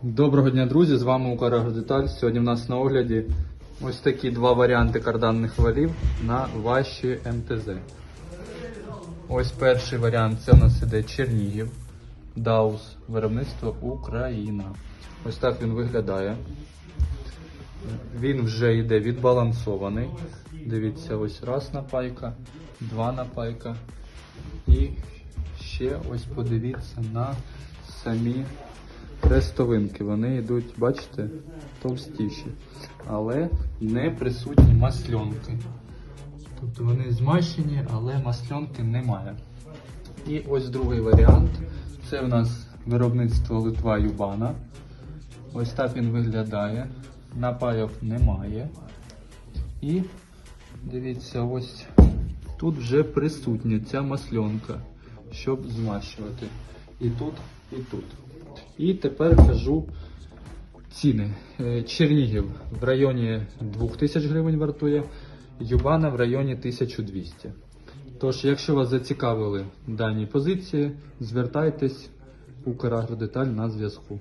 Доброго дня, друзі! З вами Украгродеталь. Сьогодні в нас на огляді ось такі два варіанти карданних валів на ваші МТЗ. Ось перший варіант це у нас іде Чернігів, Даус, виробництво Україна. Ось так він виглядає. Він вже йде відбалансований. Дивіться, ось раз напайка, два напайка. І ще ось подивіться на самі Хрестовинки, вони йдуть, бачите, товстіші, але не присутні масльонки. Тобто вони змащені, але масльонки немає. І ось другий варіант. Це в нас виробництво Литва Юбана. Ось так він виглядає. Напайок немає. І дивіться, ось тут вже присутня ця масльонка, щоб змащувати. І тут, і тут. І тепер кажу ціни. Е, Чернігів в районі 2000 гривень вартує, Юбана в районі 1200. Тож, якщо вас зацікавили дані позиції, звертайтесь у Украгродеталь на зв'язку.